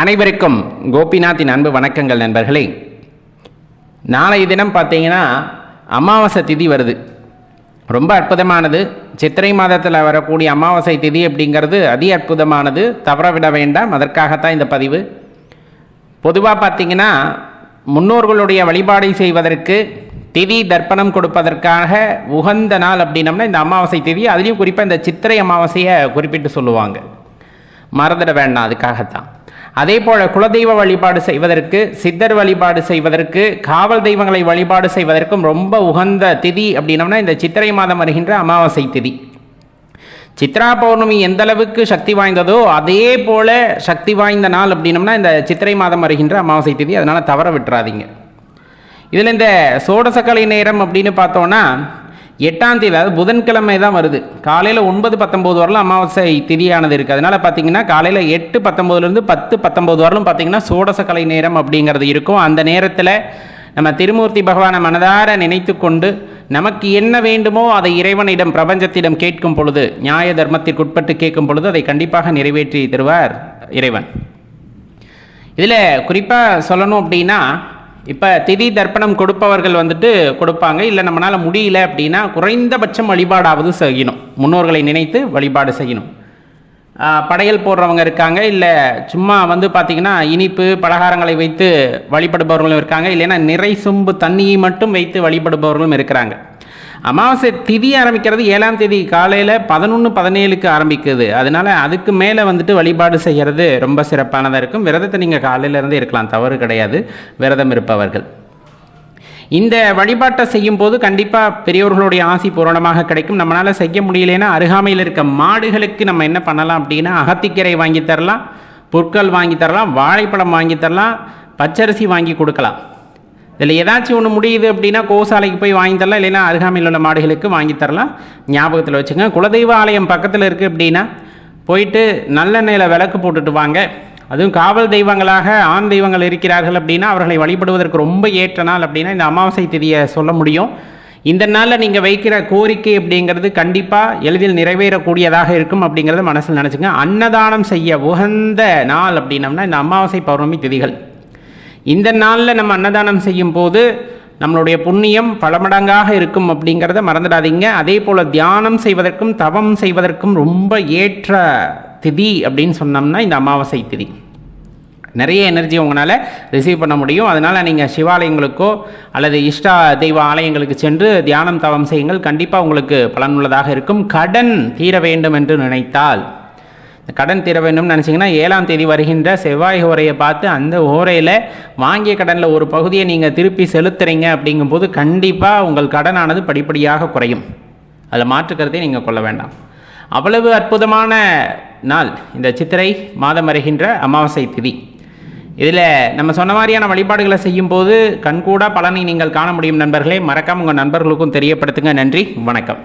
அனைவருக்கும் கோபிநாத்தின் அன்பு வணக்கங்கள் நண்பர்களே. நாளைய தினம் பார்த்தீங்கன்னா அமாவாசை திதி வருது. ரொம்ப அற்புதமானது. சித்திரை மாதத்தில் வரக்கூடிய அமாவாசை திதி அப்படிங்கிறது அதி அற்புதமானது. தவறவிட வேண்டாம். அதற்காகத்தான் இந்த பதிவு. பொதுவாக பார்த்தீங்கன்னா முன்னோர்களுடைய வழிபாடை செய்வதற்கு திதி தர்ப்பணம் கொடுப்பதற்காக உகந்த நாள் அப்படின்னம்னா இந்த அமாவாசை திதி. அதுலேயும் குறிப்பாக இந்த சித்திரை அமாவாசையை குறிப்பிட்டு சொல்லுவாங்க. மறந்துட வேண்டாம். அதுக்காகத்தான். அதே போல குலதெய்வ வழிபாடு செய்வதற்கு சித்தர் வழிபாடு செய்வதற்கு காவல் தெய்வங்களை வழிபாடு செய்வதற்கும் ரொம்ப உகந்த திதி அப்படின்னம்னா இந்த சித்திரை மாதம் வருகின்ற அமாவாசை திதி. சித்ரா பௌர்ணமி எந்த அளவுக்கு சக்தி வாய்ந்ததோ அதே போல சக்தி வாய்ந்த நாள் அப்படின்னம்னா இந்த சித்திரை மாதம் வருகின்ற அமாவாசை திதி. அதனால் தவற விட்டுறாதீங்க. இதில் இந்த சோடசக்கலை நேரம் அப்படின்னு பார்த்தோன்னா எட்டாம் தேதி அதாவது புதன்கிழமை தான் வருது. காலையில் ஒன்பது பத்தொம்போது வரலாம் அமாவாசை திதியானது இருக்குது அதனால் பார்த்தீங்கன்னா காலையில் எட்டு பத்தொம்போதுலேருந்து பத்து பத்தொம்போது வரலும் பார்த்தீங்கன்னா சோடசக்கலை நேரம் அப்படிங்கிறது இருக்கும். அந்த நேரத்தில் நம்ம திருமூர்த்தி பகவானை மனதார நினைத்து கொண்டு நமக்கு என்ன வேண்டுமோ அதை இறைவனிடம் பிரபஞ்சத்திடம் கேட்கும் பொழுது நியாய தர்மத்திற்குட்பட்டு கேட்கும் பொழுது அதை கண்டிப்பாக நிறைவேற்றி தருவார் இறைவன். இதில் குறிப்பாக சொல்லணும் அப்படின்னா இப்போ திதி தர்ப்பணம் கொடுப்பவர்கள் வந்துட்டு கொடுப்பாங்க. இல்லை நம்மளால் முடியல அப்படின்னா குறைந்தபட்சம் வழிபாடாவது செய்யணும். முன்னோர்களை நினைத்து வழிபாடு செய்யணும். படையல் போடுறவங்க இருக்காங்க. இல்லை சும்மா வந்து பார்த்திங்கன்னா இனிப்பு பலகாரங்களை வைத்து வழிபடுபவர்களும் இருக்காங்க. இல்லைன்னா நிறை சொம்பு தண்ணியை மட்டும் வைத்து வழிபடுபவர்களும் இருக்கிறாங்க. அமாவாசை திதி ஆரம்பிக்கிறது ஏழாம் தேதி. காலையில் பதினொன்று பதினேழுக்கு ஆரம்பிக்குது. அதனால் அதுக்கு மேலே வந்துட்டு வழிபாடு செய்கிறது ரொம்ப சிறப்பானதாக இருக்கும். விரதத்தை நீங்கள் காலையிலேருந்து இருக்கலாம். தவறு கிடையாது. விரதம் இருப்பவர்கள். இந்த வழிபாட்டை செய்யும் போது கண்டிப்பாக பெரியவர்களுடைய ஆசி பூரணமாக கிடைக்கும். நம்மளால் செய்ய முடியலன்னா அருகாமையில் இருக்க மாடுகளுக்கு நம்ம என்ன பண்ணலாம் அப்படின்னா அகத்திக்கீரை வாங்கி தரலாம் புற்கள் வாங்கி தரலாம் வாழைப்பழம் வாங்கி தரலாம் பச்சரிசி வாங்கி கொடுக்கலாம். இதில் ஏதாச்சும் ஒன்று முடியுது அப்படின்னா கோசாலைக்கு போய் வாங்கி தரலாம். இல்லைன்னா அருகாமையில் உள்ள மாடுகளுக்கு வாங்கி தரலாம். ஞாபகத்தில் வச்சுங்க குலதெய்வ ஆலயம் பக்கத்தில் இருக்குது அப்படின்னா போயிட்டு நல்லெண்ணெயில் விளக்கு போட்டுட்டு வாங்க. அதுவும் காவல் தெய்வங்களாக ஆண் தெய்வங்கள் இருக்கிறார்கள் அப்படின்னா அவர்களை வழிபடுவதற்கு ரொம்ப ஏற்ற நாள் அப்படின்னா இந்த அமாவாசை திதியை சொல்ல முடியும். இந்த நாளில் நீங்கள் வைக்கிற கோரிக்கை அப்படிங்கிறது கண்டிப்பாக எளிதில் நிறைவேறக்கூடியதாக இருக்கும் அப்படிங்கிறத மனசில் நினச்சிங்க அன்னதானம் செய்ய உகந்த நாள் அப்படின்னம்னா இந்த அமாவாசை பௌர்ணமி திதிகள். இந்த நாளில் நம்ம அன்னதானம் செய்யும் போது நம்மளுடைய புண்ணியம் பல மடங்காக இருக்கும் அப்படிங்கிறத மறந்துடாதீங்க. அதே போல் தியானம் செய்வதற்கும் தவம் செய்வதற்கும் ரொம்ப ஏற்ற திதி அப்படின்னு சொன்னோம்னா இந்த அமாவாசை திதி. நிறைய எனர்ஜி உங்களால் ரிசீவ் பண்ண முடியும். அதனால் நீங்கள் சிவாலயங்களுக்கோ அல்லது இஷ்டா தெய்வ ஆலயங்களுக்கு சென்று தியானம் தவம் செய்யுங்கள். கண்டிப்பாக உங்களுக்கு பலனுள்ளதாக இருக்கும். கடன் தீர வேண்டும் என்று நினைத்தால் கடன் தீர வேண்டும்னு நினச்சிங்கன்னா ஏழாம் தேதி வருகின்ற செவ்வாய் ஓரையை பார்த்து அந்த ஓரையில் வாங்கிய கடனில் ஒரு பகுதியை நீங்கள் திருப்பி செலுத்துறீங்க அப்படிங்கும்போது கண்டிப்பாக உங்கள் கடனானது படிப்படியாக குறையும். அதில் மாற்றுக்கிறதே நீங்கள் கொள்ள வேண்டாம். அவ்வளவு அற்புதமான நாள் இந்த சித்திரை மாதம் வருகின்ற அமாவாசை திதி. இதில் நம்ம சொன்ன மாதிரியான வழிபாடுகளை செய்யும்போது கண்கூடா பலனை நீங்கள் காண முடியும் நண்பர்களே. மறக்காம உங்கள் நண்பர்களுக்கும் தெரியப்படுத்துங்க. நன்றி வணக்கம்.